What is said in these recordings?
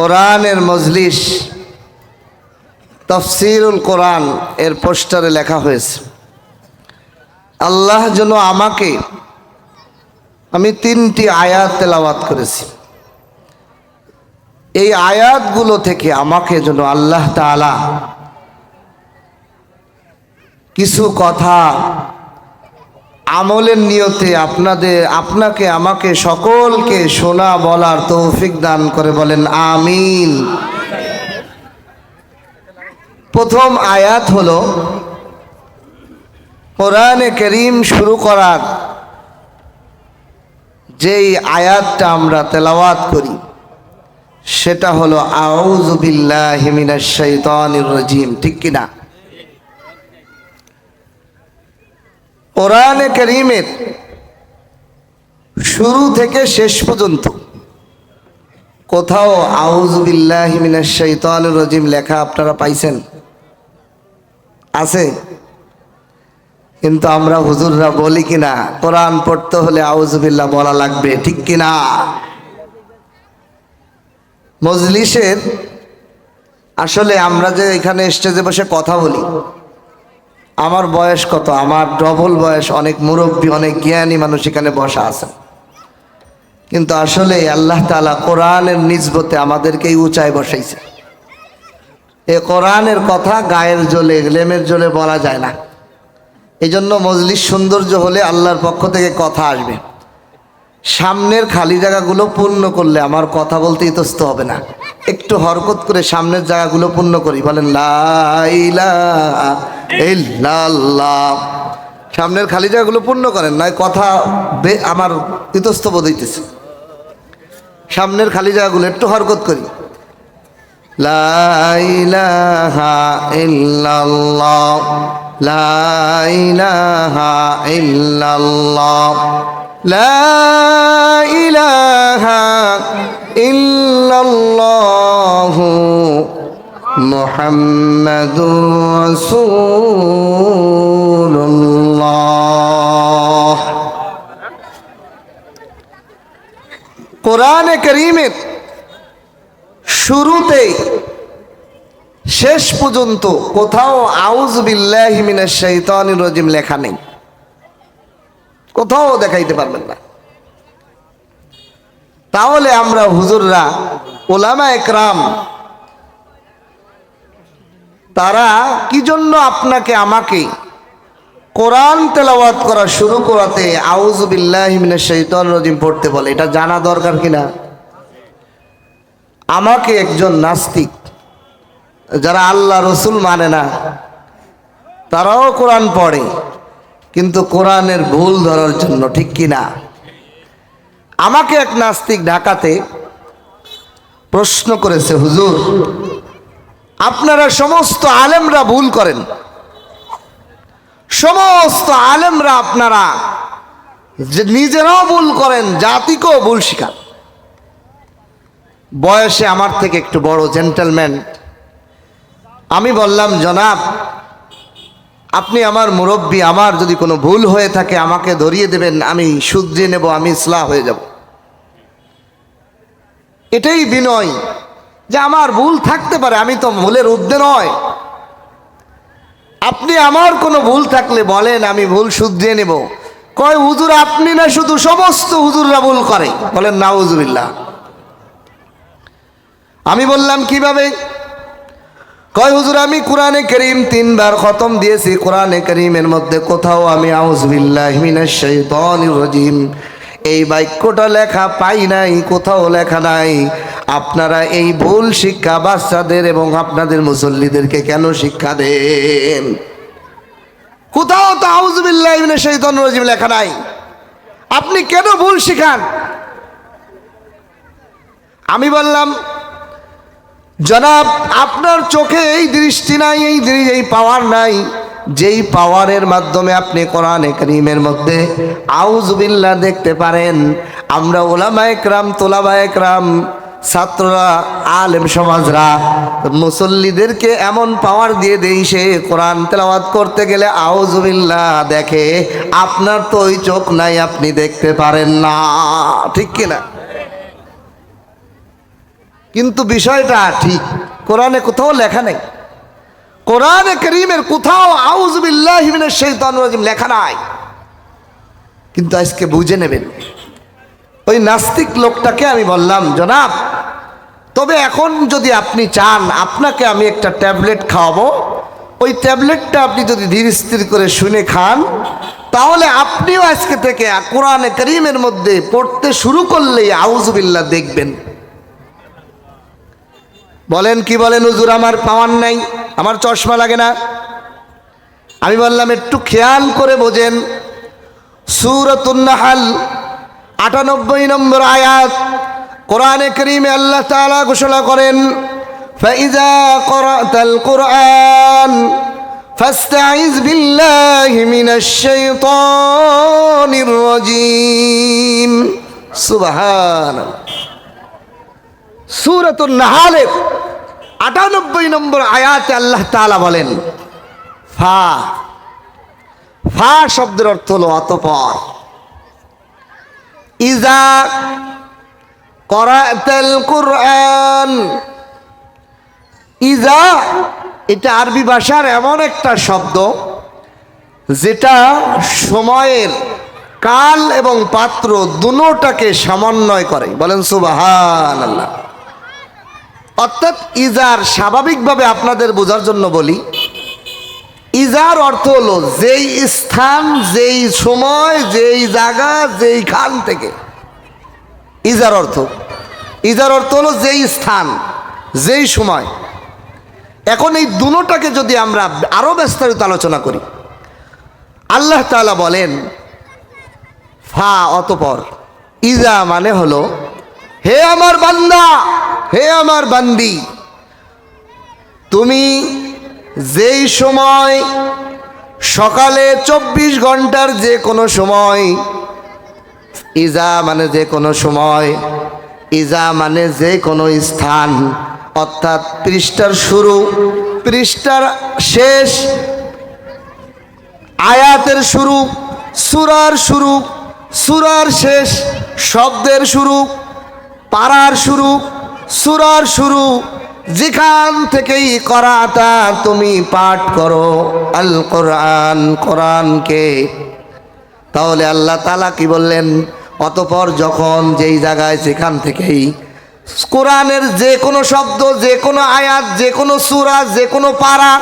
কোরআনের মজলিস, তফসিরুল কোরআন এর পোস্টারে লেখা হয়েছে। আল্লাহ যেন আমাকে, আমি তিনটি আয়াত তেলাওয়াত করেছি। এই আয়াতগুলো থেকে আমাকে যেন আল্লাহ তাআলা কিছু কথা আমলের নিয়তে আপনাদের, আপনাকে, আমাকে সকলকে শোনা বলার তৌফিক দান করে বলেন, আমিন। প্রথম আয়াত হল, কোরআনে করিম শুরু করার যেই আয়াতটা আমরা তেলাওয়াত করি, সেটা হলো আউজুবিল্লাহ মিনাশ শাইতানির রাজিম, ঠিক কিনা? কোরআনে করিমের শুরু থেকে শেষ পর্যন্ত কোথাও আউজুবিল্লাহ রাজিম লেখা আপনারা পাইছেন? আছে? কিন্তু আমরা হুজুররা বলি কিনা কোরআন পড়তে হলে আউজুবিল্লাহ বলা লাগবে, ঠিক কিনা মজলিসের আসলে আমরা যে এখানে স্টেজে বসে কথা বলি আমার বয়স কত? আমার ডবল বয়স। অনেক মুরব্বী, অনেক জ্ঞানী মানুষ এখানে বসা আছে। কিন্তু আসলে আল্লাহ তালা কোরআনের নিজবতে আমাদেরকেই উঁচায় বসাইছে। এ কোরআনের কথা গায়ের জলে, লেমের জলে বলা যায় না। এই জন্য মজলিস সৌন্দর্য হলে আল্লাহর পক্ষ থেকে কথা আসবে। সামনের খালি জায়গাগুলো পূর্ণ করলে আমার কথা বলতে ইতস্ত হবে না। একটু হরকত করে সামনের জায়গাগুলো পূর্ণ করি। বলেন লাইলাহা ইল্লাল্লাহ। সামনের খালি জায়গাগুলো পূর্ণ করেন, নয়, কথা আমার ইতস্ত বোধ হইতেছে সামনের খালি জায়গাগুলো একটু হরকত করি। লাইলাহা ইল্লাল্লাহ। লাইলাহা ইল্লাল্লাহ। লাইলাহা ইল্লাল্লাহ। মুহাম্মাদুর রাসূলুল্লাহ। কোরআনে করিমের শুরুতেই শেষ পর্যন্ত কোথাও আউজ বিল্লাহিমিনের শৈতানির রজিম লেখা নেই। কোথাও দেখাইতে পারবেন না। তাহলে আমরা হুজুররা ওলামা একরাম তারা কি জন্য আপনাকে আমাকে কোরআন তেলাওয়াত করা শুরু করাতে আউজ বিল্লাহিমিনের রজিম পড়তে বলে? এটা জানা দরকার কিনা? আমাকে একজন নাস্তিক, যারা আল্লাহ রসুল মানে না, তারাও কোরআন পড়ে, কিন্তু কোরআনের ভুল ধরার জন্য ঠিক কিনা? আমাকে এক নাস্তিক ঢাকাতে প্রশ্ন করেছে, হুজুর আপনারা সমস্ত আলেমরা ভুল করেন। সমস্ত আলেমরা আপনারা নিজেরাও ভুল করেন, জাতিকেও ভুল শিখান। বয়সে আমার থেকে একটু বড় জেন্টেলম্যান আমি বললাম, জনাব, আপনি আমার মুরব্বী, আমার যদি কোনো ভুল হয়ে থাকে আমাকে ধরিয়ে দেবেন, আমি শুধরিয়ে নেব, আমি ইসলাহ হয়ে যাব। এটাই বিনয়। যে আমার ভুল থাকতে পারে, আমি তো ভুলের ঊর্ধ্বে নয়। আপনি আমার কোনো ভুল থাকলে বলেন, আমি ভুল শুধরিয়ে নেব। কয়, হুজুর, আপনি না শুধু সমস্ত হুজুররা ভুল করে। বলেন না হুজুবিল্লাহ আমি বললাম, কীভাবে? কয়, হুজুর, আমি কোরআনে করিম তিনবার খতম দিয়েছি। কোরআনে করিমের মধ্যে কোথাও আমি আউজবিল্লাহ রাজিম। এই বাক্যটা লেখা পাই নাই, কোথাও লেখা নাই। আপনারা এই ভুল শিক্ষা বাচ্চাদের এবং আপনাদের মুসল্লিদেরকে কেন শিক্ষা দেন? কোথাও তো আউজবিল্লাহ মিনাশ শাইতানির রাজিম লেখা নাই। আপনি কেন ভুল শিখান? আমি বললাম, জনাব, আপনার চোখে এই দৃষ্টি নাই, এই এই পাওয়ার নাই। যেই পাওয়ারের মাধ্যমে আপনি কোরআনে করিমের মধ্যে আউজবিল্লা দেখতে পারেন, আমরা ওলামা একরাম, তোলাবা একরাম, ছাত্ররা, আলেম সমাজরা মুসল্লিদেরকে এমন পাওয়ার দিয়ে দেই সে কোরআন তেলাওয়াত করতে গেলে আউজবিল্লা দেখে, আপনার তো ওই চোখ নাই, আপনি দেখতে পারেন না। ঠিক কিনা? কিন্তু বিষয়টা ঠিক, কোরআনে কোথাও লেখা নেই। কোরআনে করিমের কোথাও আউজবিল্লাহিমিনের শৈতান রাজিম লেখা নাই। কিন্তু আজকে বুঝে নেবেন, ওই নাস্তিক লোকটাকে আমি বললাম, জনাব, তবে এখন যদি আপনি চান, আপনাকে আমি একটা ট্যাবলেট খাওয়াবো। ওই ট্যাবলেটটা আপনি যদি ধীর স্থির করে শুনে খান, তাহলে আপনিও আজকে থেকে কোরআনে করিমের মধ্যে পড়তে শুরু করলেই আউজবিল্লা দেখবেন। বলেন কি বলেন হুজুর, আমার পাওয়ার নাই। আমার চশমা লাগে না। আমি বললাম, একটু খেয়াল করে বোঝেন। সুরতুন্নাহাল আটানব্বই নম্বর আয়াত, কোরআনে করিমে আল্লাহ তালা ঘোষণা করেন সুরাতুন নাহালের আটানব্বই নম্বর আয়াতে আল্লাহ তালা বলেন, ফা ফা শব্দের অর্থ হলো অতপর। ইজা করাতেল কুরআন। ইজা, এটা আরবি ভাষার এমন একটা শব্দ যেটা সময়ের কাল এবং পাত্র দুটোটাকে সমন্বয় করে। বলেন সুবাহান আল্লাহ অর্থাৎ ইজার স্বাভাবিকভাবে আপনাদের বোঝার জন্য বলি, ইজার অর্থ হলো যেই স্থান, যেই সময়, যেই জায়গা, যেই খান থেকে। ইজার অর্থ। ইজার অর্থ হলো যেই স্থান, যেই সময়। এখন এই দুটোটাকে যদি আমরা আরও বিস্তারিত আলোচনা করি, আল্লাহ তাআলা বলেন, ফা অতপর। ইজা মানে হলো, হে আমার বান্দা হে আমার বান্দি, তুমি যেই সময় সকালে চব্বিশ ঘণ্টার যে কোনো সময়, ইজা মানে যে কোনো সময়, ইজা মানে যে কোনো স্থান, অর্থাৎ পৃষ্ঠার শুরু, পৃষ্ঠার শেষ, আয়াতের শুরু, সুরার শুরু, সুরার শেষ, শব্দের শুরু পাড়ার শুরু সুরার শুরু, যেখান থেকেই করাতা তুমি পাঠ করো, আল কোরআন, কোরআনকে। তাহলে আল্লাহ তালা কি বললেন? অতপর যখন যেই জায়গায়, সেখান থেকেই কোরআনের যে কোনো শব্দ, যে কোনো আয়াত, যে কোনো সুরা, যে কোনো পাড়া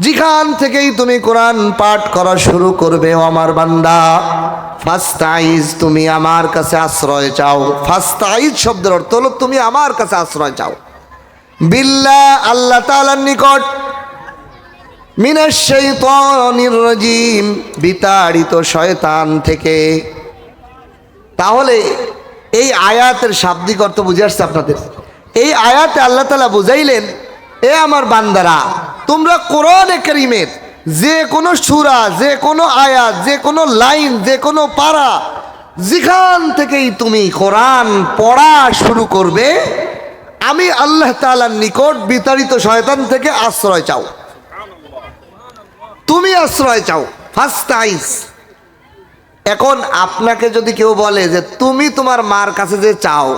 যেখান থেকেই তুমি কোরআন পাঠ করা শুরু করবে আমার বান্দা। ফাস্তাইজ, তুমি আমার কাছে আশ্রয় চাও। ফাস্তাইজ শব্দের অর্থ হলো, তুমি আমার কাছে আশ্রয় চাও। বিল্লা আল্লাহ তাআলার নিকট। মিনাশ শাইতানির রাজিম, বিতাড়িত শয়তান থেকে। তাহলে এই আয়াতের শাব্দিক অর্থ বুঝে আসছে আপনাদের। এই আয়াতে আল্লাহ তালা বুঝাইলেন এ আমার বান্দারা, তোমরা কোরআনে করিমের যে কোনো সুরা, যে কোনো আয়াত, যে কোনো লাইন, যে কোনো পাড়া যেখান থেকেই তুমি কোরআন পড়া শুরু করবে, আমি আল্লাহ তাআলার নিকট বিতাড়িত শয়তান থেকে আশ্রয় চাও। তুমি আশ্রয় চাও, ফার্স্ট আইস। এখন আপনাকে যদি কেউ বলে যে, তুমি তোমার মার কাছে যে চাও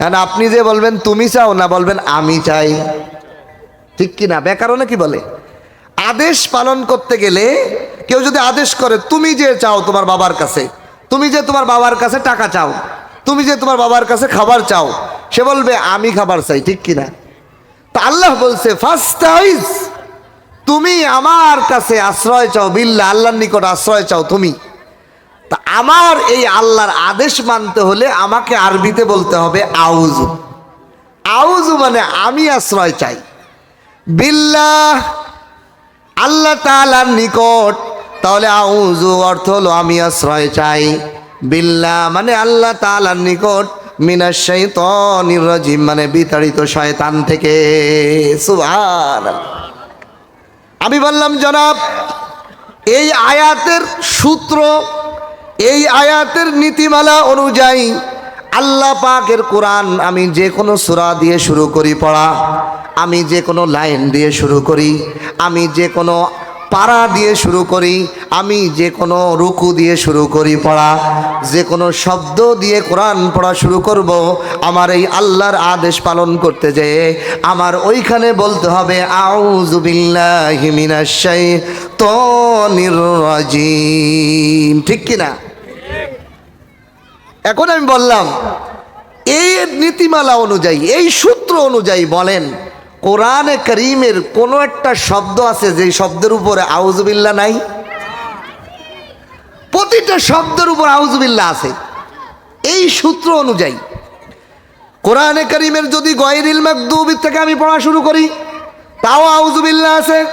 এখন আপনি যে বলবেন, তুমি চাও না, বলবেন, আমি চাই। ঠিক কি না? ব্যাকরণে কি বলে? আদেশ পালন করতে গেলে কেউ যদি আদেশ করে, তুমি যে চাও তোমার বাবার কাছে, তুমি যে তোমার বাবার কাছে টাকা চাও, তুমি যে তোমার বাবার কাছে খাবার চাও, সে বলবে, আমি খাবার চাই ঠিক কি না? তা আল্লাহ বলছে ফার্স্ট তুমি আমার কাছে আশ্রয় চাও বিল্লা আল্লাহর নিকট আশ্রয় চাও তুমি। তা আমার এই আল্লাহর আদেশ মানতে হলে আমাকে আরবিতে বলতে হবে আউজু আউজু মানে আমি আশ্রয় চাই। বিল্লাহ, আল্লাহ তাআলার নিকট। তাহলে আউজু অর্থ হলো আমি আশ্রয় চাই। বিল্লাহ মানে আল্লাহ তাআলার নিকট। মিনাশ শাইতানির রাজিম মানে বিতাড়িত শয়তান থেকে। সুবহানাল্লাহ। আমি বললাম, জনাব, এই আয়াতের সূত্র এই আয়াতের নীতিমালা অনুযায়ী আল্লাহ পাকের কোরআন আমি যে কোনো সুরা দিয়ে শুরু করি পড়া, আমি যে কোনো লাইন দিয়ে শুরু করি, আমি যে কোনো পাড়া দিয়ে শুরু করি, আমি যে কোনো রুকু দিয়ে শুরু করি পড়া, যে কোনো শব্দ দিয়ে কোরআন পড়া শুরু করব, আমার এই আল্লাহর আদেশ পালন করতে যেয়ে আমার ওইখানে বলতে হবে ঠিক কিনা এখন আমি বললাম, এই নীতিমালা অনুযায়ী, এই সূত্র অনুযায়ী বলেন কোরআনে করিমের কোনো একটা শব্দ আছে যে শব্দের উপরে আউজবিল্লা নাই? প্রতিটা শব্দের উপর আউজবিল্লা আছে। এই সূত্র অনুযায়ী, কোরআনে করিমের যদি গয়রিল মাকদুবির থেকে আমি পড়া শুরু করি, তাও আউজবিল্লা আছে।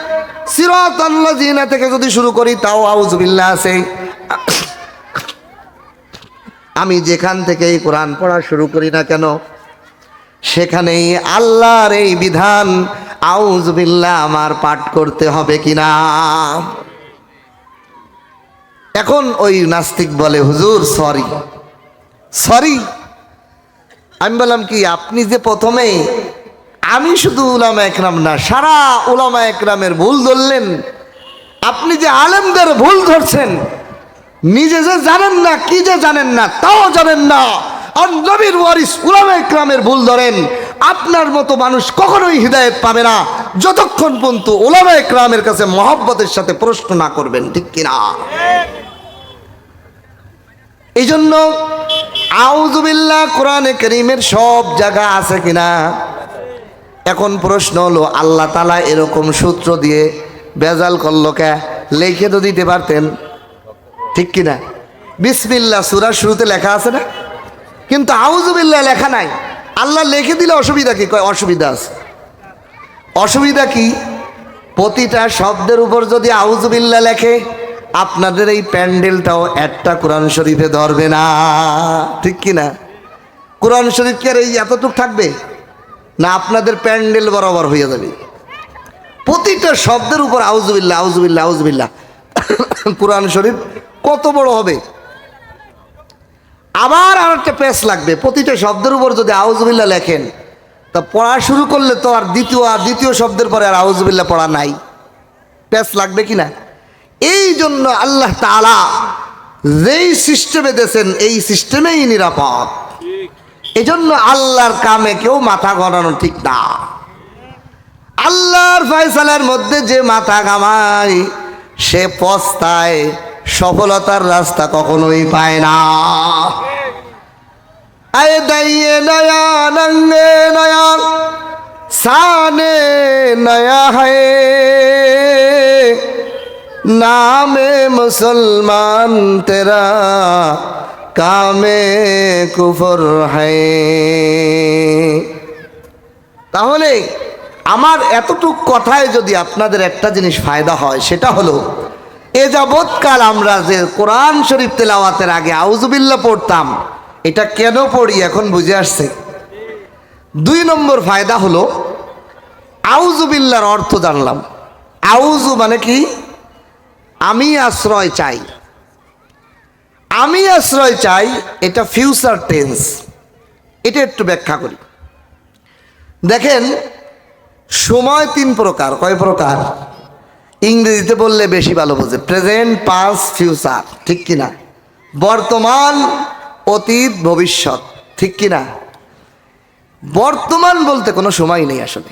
সিরাত আল্লাহ জিনা থেকে যদি শুরু করি, তাও আউজবিল্লা আছে। আমি যেখান থেকে এই কোরআন পড়া শুরু করি না কেন সেখানেই আল্লাহর এই বিধান আউজ আউজবিল্লা আমার পাঠ করতে হবে কিনা? এখন ওই নাস্তিক বলে, হুজুর সরি সরি আমি বললাম কি, আপনি যে প্রথমে, আমি শুধু উলামা একরাম না, সারা উলামা একরামের ভুল ধরলেন। আপনি যে আলেমদের ভুল ধরছেন, নিজে যে জানেন না, কি যে জানেন না, তাও জানেন না। আর নবীর ওয়ারিস উলামা একরামের ভুল ধরেন, আপনার মতো মানুষ কখনোই হৃদায়ত পাবে না। যতক্ষণ পর্যন্ত ওলামা একরামের কাছে মহব্বতের সাথে প্রশ্ন না করবেন, ঠিক কিনা? এই জন্য আউজুবিল্লাহ কোরআনে করিমের সব জায়গা আছে কিনা? এখন প্রশ্ন হলো, আল্লাহ তালা এরকম সূত্র দিয়ে বেজাল করল কে? লিখে তো দিতে পারতেন, ঠিক কিনা? বিসমিল্লা সুরার শুরুতে লেখা আছে না? কিন্তু আউজুবিল্লাহ লেখা নাই। আল্লাহ লিখে দিলে অসুবিধা কি? কয়, অসুবিধা আছে। অসুবিধা কি? প্রতিটা শব্দের উপর যদি আউজুবিল্লা লেখে, আপনাদের এই প্যান্ডেলটাও একটা কোরআন শরীফে ধরবে না। ঠিক কি না? কোরআন শরীফ কি আর এই এতটুক থাকবে? না, আপনাদের প্যান্ডেল বরাবর হয়ে যাবে। প্রতিটা শব্দের উপর আউজুবিল্লা আউজুবিল্লা আউজুবিল্লা কোরআন শরীফ কত বড় হবে? আবার আর একটা পেস লাগবে। প্রতিটা শব্দের উপর যদি আউজবিল্লা লেখেন, তা পড়া শুরু করলে তো আর দ্বিতীয় আর দ্বিতীয় শব্দের পরে আর আউজবিল্লা পড়া নাই। পেস লাগবে কি না এই জন্য আল্লাহ তালা যেই সিস্টেমে দিয়েছেন, এই সিস্টেমেই নিরাপদ। এই জন্য আল্লাহর কামে কেউ মাথা গড়ানো ঠিক না। আল্লাহর ফয়সালার মধ্যে যে মাথা ঘামায়, সে পস্তায় সফলতার রাস্তা কখনোই পায় না। আয় দাইয়ে নয়া, নঙ্গে নয়া, সানে নয়া হয়। নামে মুসলমান তেরা কামে কুফর হয়। তাহলে আমার এতটুক কথায় যদি আপনাদের একটা জিনিস ফায়দা হয়, সেটা হলো এ যাবৎকাল আমরা যে কোরআন শরীফ তেলাওয়াতের আগে আউজুবিল্লা পড়তাম, এটা কেন পড়ি এখন বুঝে আসছে। দুই নম্বর ফায়দা হলো আউজুবিল্লার অর্থ জানলাম। আউজু মানে কি? আমি আশ্রয় চাই। আমি আশ্রয় চাই, এটা ফিউচার টেন্স এটা একটু ব্যাখ্যা করি। দেখেন, সময় তিন প্রকার। কয় প্রকার? ইংরেজিতে বললে বেশি ভালো বোঝে। প্রেজেন্ট পাস ফিউচার ঠিক কিনা? বর্তমান, অতীত, ভবিষ্যৎ, ঠিক কিনা? বর্তমান বলতে কোনো সময় নেই আসলে।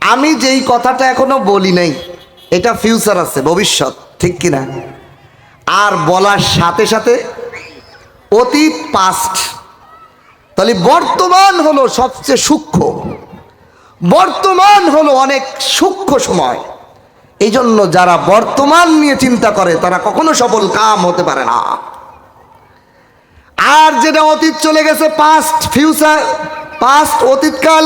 আমি যেই কথাটা এখনও বলি নাই, এটা ফিউচার আছে, ভবিষ্যৎ, ঠিক কিনা? আর বলার সাথে সাথে অতীত পাস্ট তাহলে বর্তমান হলো সবচেয়ে সূক্ষ্ম। বর্তমান হলো অনেক সূক্ষ্ম সময়। এই জন্য যারা বর্তমান নিয়ে চিন্তা করে, তারা কখনো সফল কাম হতে পারে না। আর যেটা অতীত চলে গেছে পাস্ট ফিউচার পাস্ট অতীতকাল,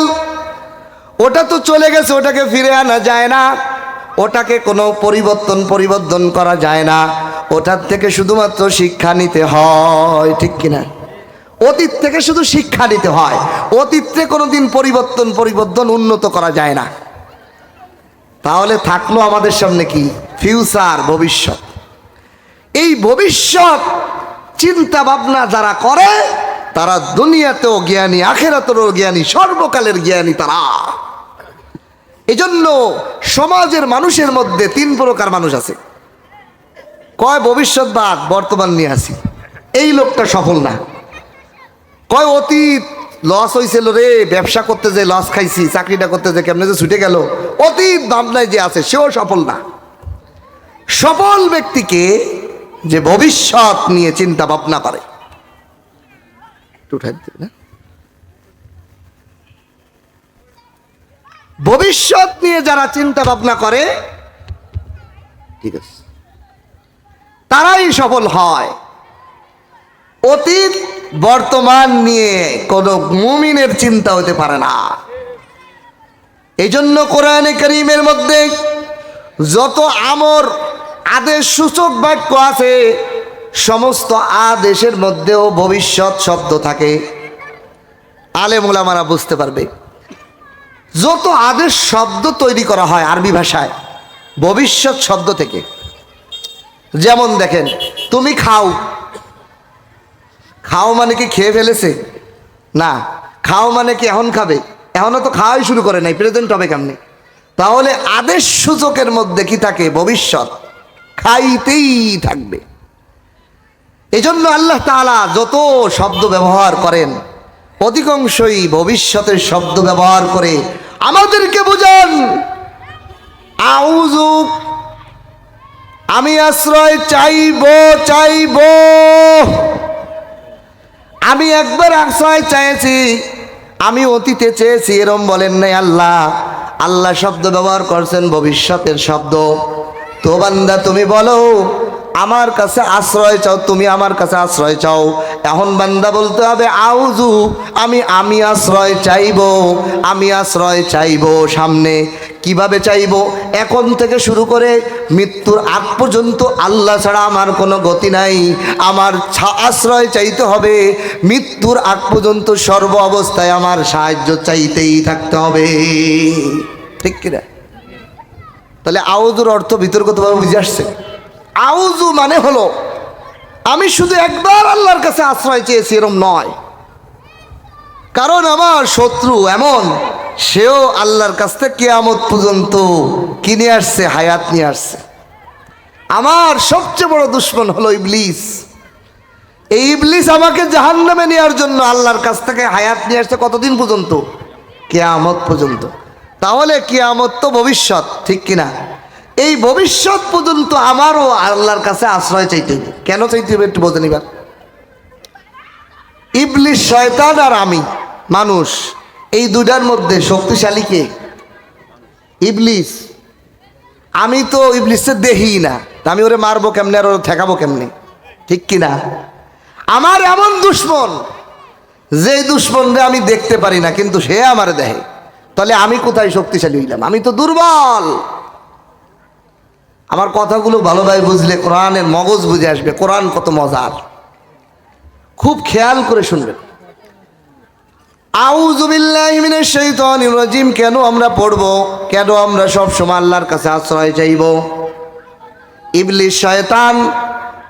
ওটা তো চলে গেছে, ওটাকে ফিরে আনা যায় না। ওটাকে কোনো পরিবর্তন পরিবর্তন করা যায় না। ওটার থেকে শুধুমাত্র শিক্ষা নিতে হয়, ঠিক কিনা? অতীত থেকে শুধু শিক্ষা নিতে হয়। অতীতে কোনো দিন পরিবর্তন পরিবর্তন উন্নত করা যায় না। তাহলে থাকল আমাদের সামনে কি? ফিউচার ভবিষ্যৎ। এই ভবিষ্যৎ চিন্তা ভাবনা যারা করে, তারা দুনিয়াতেও জ্ঞানী আখেরাতেও জ্ঞানী, সর্বকালের জ্ঞানী তারা। এজন্য সমাজের মানুষের মধ্যে তিন প্রকার মানুষ আছে। কয় ভবিষ্যৎবাদ বর্তমান নিয়ে আসি। এই লোকটা সফল না। কয় অতীত লস হয়েছিল রে, ব্যবসা করতে যে লস খাইছি, চাকরিটা করতে যে কেমনে যে ছুটে গেল অতীত ভাবনায় যে আছে, সেও সফল না। সফল ব্যক্তিকে যে ভবিষ্যৎ নিয়ে চিন্তা ভাবনা করে? ভবিষ্যৎ নিয়ে যারা চিন্তা ভাবনা করে, ঠিক আছে, তারাই সফল হয়। অতীত বর্তমান নিয়ে কোনো মুমিনের চিন্তা হতে পারে না। এই জন্য কোরআনে করিমের মধ্যে যত আমর, আদেশ, সূচক বাক্য আছে, সমস্ত আদেশের মধ্যেও ভবিষ্যৎ শব্দ থাকে। আলেমুলামারা বুঝতে পারবে। যত আদেশ, শব্দ তৈরি করা হয় আরবি ভাষায়, ভবিষ্যৎ শব্দ থেকে। যেমন দেখেন, তুমি খাও খাও মানে কি খেয়ে ফেলেছে? না, খাও মানে কি এখন খাবে? এখনও তো খাওয়াই শুরু করে নাই প্রেজেন্ট হবে কেমনি? তাহলে আদেশ সূচকের মধ্যে কি থাকে? ভবিষ্যৎ খাইতেই থাকবে। এজন্য আল্লাহ তাআলা যত শব্দ ব্যবহার করেন, অধিকাংশই ভবিষ্যতের শব্দ ব্যবহার করে আমাদেরকে বোঝান। আউজু আমি আশ্রয় চাইব চাইব। আমি একবার আশ্রয় চাইছি। আমি অতীতে চেয়েছি, এরম বলেন নাই আল্লাহ। আল্লাহ শব্দ ব্যবহার করছেন, ভবিষ্যতের শব্দ। তো বান্দা, তুমি বলো, আমার কাছে আশ্রয় চাও, তুমি আমার কাছে আশ্রয় চাও। এখন বান্দা বলতে হবে আউজু আমি আমি আশ্রয় চাইব, আমি আশ্রয় চাইব সামনে। কীভাবে চাইব? এখন থেকে শুরু করে মৃত্যুর আগ পর্যন্ত আল্লাহ ছাড়া আমার কোনো গতি নাই। আমার আশ্রয় চাইতে হবে। মৃত্যুর আগ পর্যন্ত সর্ব অবস্থায় আমার সাহায্য চাইতেই থাকতে হবে। ঠিক কিনা? তাহলে আউজুর অর্থ বিতর্কতভাবে বুঝে আসছে। আউজু মানে হলো, আমি শুধু একবার আল্লাহর কাছে আশ্রয় চেয়েছি এরম নয়। কারণ আমার শত্রু এমন সেও আল্লাহর কাছ থেকে কেয়ামত পর্যন্ত কিনে আসছে? হায়াত নিয়ে আসছে। আমার সবচেয়ে বড় দুশ্মন হলো ইবলিস। এই ইবলিস আমাকে জাহান্নামে নেওয়ার জন্য আল্লাহর কাছ থেকে হায়াত নিয়ে আসছে কতদিন পর্যন্ত? কেয়ামত পর্যন্ত। তাহলে কেয়ামত তো ভবিষ্যৎ, ঠিক কিনা? এই ভবিষ্যৎ পর্যন্ত আমারও আল্লাহর কাছে আশ্রয় চাইতে হবে। কেন চাইতে হবে একটু বোঝেন এবার ইবলিস শয়তান আর আমি, মানুষ। এই দুটার মধ্যে শক্তিশালী কে? ইবলিস। আমি তো ইবলিসে দেহি না। আমি ওরে মারবো কেমনে আর ওরে ঠেকাবো কেমনে? ঠিক কি না? আমার এমন দুশ্মন যে দুশ্মনরে আমি দেখতে পারি না, কিন্তু সে আমার দেহে তাহলে আমি কোথায় শক্তিশালী হইলাম? আমি তো দুর্বল। আমার কথাগুলো ভালোভাবে বুঝলে কোরআনের মগজ বুঝে আসবে। কোরআন কত মজার। খুব খেয়াল করে শুনবেন। রাজিম। কেন আমরা পড়ব? কেন আমরা সব সময় আল্লাহর কাছে আশ্রয় চাইব? ইবলিশ শয়তান,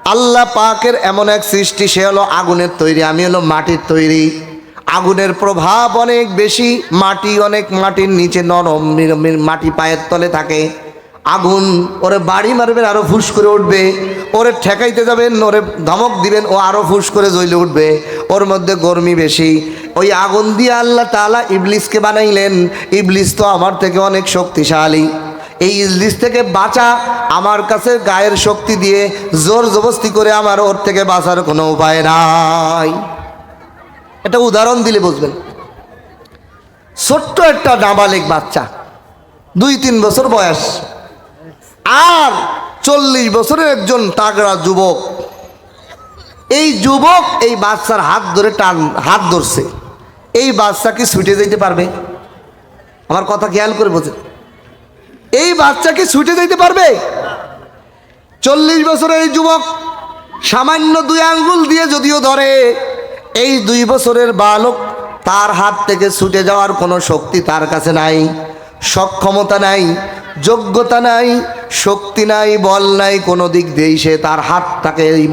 আল্লাহ পাকের এমন এক সৃষ্টি, সে হলো আগুনের তৈরি, আমি হলো মাটির তৈরি। আগুনের প্রভাব অনেক বেশি, মাটি অনেক মাটির নিচে নরম মাটি পায়ের তলে থাকে। আগুন, ওরে বাড়ি মারবেন, আরও ফুস করে উঠবে। ওরে ঠেকাইতে যাবেন, ওরে ধমক দিবেন, ও আরও ফুস করে জ্বলে উঠবে। ওর মধ্যে গরমি বেশি। ওই আগুন দিয়ে আল্লাহ তাআলা ইবলিসকে বানাইলেন। ইবলিস তো আমার থেকে অনেক শক্তিশালী। এই ইবলিস থেকে বাঁচা আমার কাছে গায়ের শক্তি দিয়ে জোর জবস্তি করে আমার ওর থেকে বাঁচার কোনো উপায় নাই। এটা উদাহরণ দিলে বুঝবেন। ছোট্ট একটা নাবালিক বাচ্চা, দুই তিন বছর বয়স। আর চল্লিশ বছরের একজন তাগড়া যুবক। এই যুবক এই বাচ্চার হাত ধরে টান, হাত ধরছে। এই বাচ্চা কি ছুটে যেতে পারবে? আমার কথা খেয়াল করে বোঝেন এই বাচ্চা কি ছুটে যেতে পারবে? চল্লিশ বছরের এই যুবক সামান্য দুই আঙ্গুল দিয়ে যদিও ধরে, এই দুই বছরের বালক তার হাত থেকে ছুটে যাওয়ার কোনো শক্তি তার কাছে নাই, সক্ষমতা নাই, যোগ্যতা নাই, শক্তি নাই, বল নাই, কোনো দিক দিয়েই সে তার হাতটাকে এই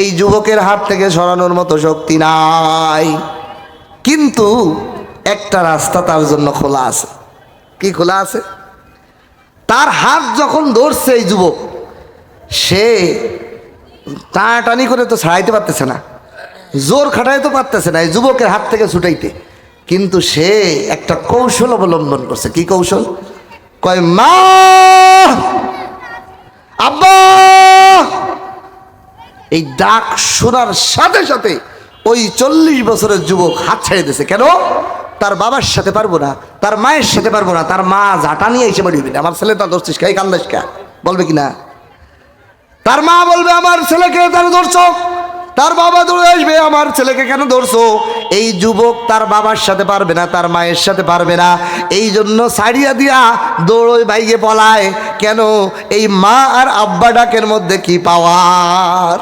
এই যুবকের হাত থেকে সরানোর মতো শক্তি নাই। কিন্তু একটা রাস্তা তার জন্য খোলা আছে। কি খোলা আছে? তার হাত যখন ধরছে এই যুবক, সে টানাটানি করে তো ছাড়াইতে পারতেছে না, জোর খাটাইতে পারতেছে না এই যুবকের হাত থেকে ছুটাইতে। কিন্তু সে একটা কৌশল অবলম্বন করছে। কি কৌশল? কয়, মা! আব্বা! এই ডাক শোনার সাথে সাথে ওই চল্লিশ বছরের যুবক হাত ছেড়ে দিয়েছে। কেন? তার বাবার সাথে পারব না, তার মায়ের সাথে পারব না, তার মা ঝাঁটা নিয়ে এসে বাড়ি দিবে আমার ছেলে তার ধরছিস খাই কান্দাস কা? বলবে কি না তার মা বলবে, আমার ছেলেকে তার ধরছো? তার বাবা দৌড়ে আসবে, আমার ছেলেকে কেন ধরছো? এই যুবক তার বাবার সাথে পারবে না, তার মায়ের সাথে পারবে না। এই জন্য সারিয়া দিয়া দৌড়ই বাইকে পলায়। কেন? এই মা আর আব্বা ডাকের মধ্যে কি পাওয়ার?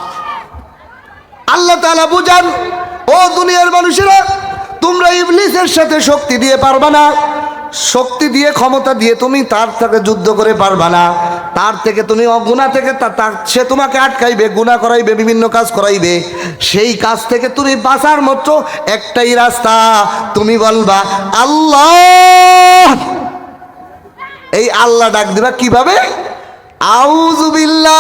আল্লাহ তাআলা বুঝান, ও দুনিয়ার মানুষেরা, তোমরা ইবলিসের সাথে শক্তি দিয়ে পারবা না। শক্তি দিয়ে, ক্ষমতা দিয়ে তুমি তার থেকে যুদ্ধ করে পারবা না। তার থেকে তুমি অগুণা থেকে তা- তা- সে তোমাকে আটকাইবে, গুণা করাইবে, বিভিন্ন কাজ করাইবে। সেই কাজ থেকে তুমি বাঁচার মতো একটাই রাস্তা। তুমি বলবা, আল্লাহ! এই আল্লাহ ডাক দিবা কীভাবে? আউজুবিল্লাহ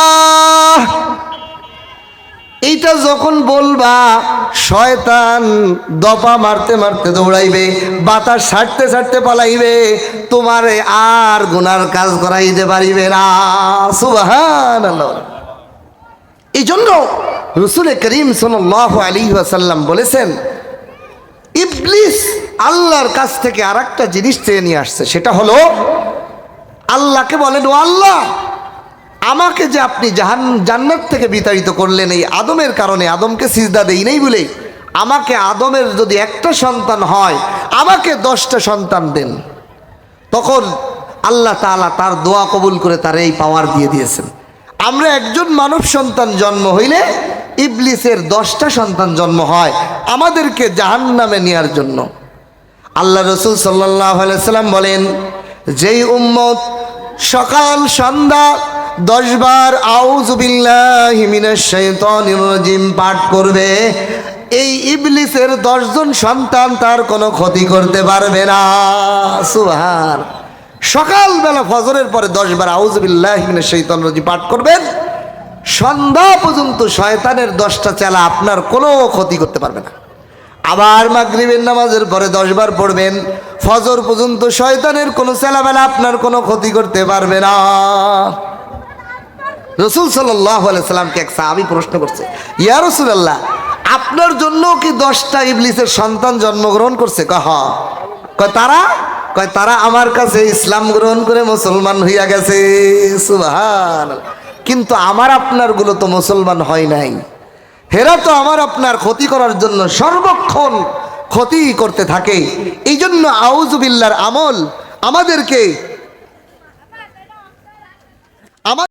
এইটা যখন বলবা, শয়তান দপা মারতে মারতে দৌড়াইবে, বাতাস ছাড়তে ছাড়তে পালাইবে, তোমারে আর গুনার কাজ করাইতে পারিবে না। সুবাহান এই জন্য রসুল করিম সাল্লাহ আলী ওয়াসাল্লাম বলেছেন, ইবলিস আল্লাহর কাছ থেকে আর একটা জিনিস চেয়ে নিয়ে আসছে, সেটা হলো আল্লাহকে বলেন ও আল্লাহ। আমাকে যে আপনি জাহান জান্নাত থেকে বিতাড়িত করলেন এই আদমের কারণে, আদমকে সিজদা দেই নেই বলে, আমাকে আদমের যদি একটা সন্তান হয়, আমাকে দশটা সন্তান দেন। তখন আল্লাহ তাআলা তার দোয়া কবুল করে তার এই পাওয়ার দিয়ে দিয়েছেন। আমরা একজন মানব সন্তান জন্ম হইলে ইবলিসের দশটা সন্তান জন্ম হয় আমাদেরকে জাহান নামে নেওয়ার জন্য। আল্লাহ রসুল সাল্লাহ সাল্লাম বলেন, যেই উম্মত সকাল, সন্ধ্যা দশবার আউজুবিল্লাহিমিনাজিম পাঠ করবে। এই ইবলিসের দশজন সন্তান তার কোনো ক্ষতি করতে পারবে না। সুহার সকালবেলা ফজরের পরে দশবার আউজুবিল্লাহিমিনা শৈতনজি পাঠ করবেন। সন্ধ্যা পর্যন্ত শয়তানের দশটা চেলা আপনার কোনো ক্ষতি করতে পারবে না। আবার মাগরিবের নামাজের পরে দশবার পড়বেন। ফজর পর্যন্ত শয়তানের কোনো চেলাবেলা আপনার কোনো ক্ষতি করতে পারবে না। রসুল সাল্লামকে এক সাহাবি প্রশ্ন করছে, ইয়া রসুলাল্লাহ, আপনার জন্য কি দশটা ইবলিসের সন্তান জন্মগ্রহণ করছে? কহ, কয় তারা কয় তারা আমার কাছে ইসলাম গ্রহণ করে মুসলমান হইয়া গেছে। কিন্তু আমার আপনারগুলো তো মুসলমান হয় নাই। হেরা তো আমার আপনার ক্ষতি করার জন্য সর্বক্ষণ ক্ষতি করতে থাকে। এই জন্য আউজুবিল্লার আমল আমাদেরকে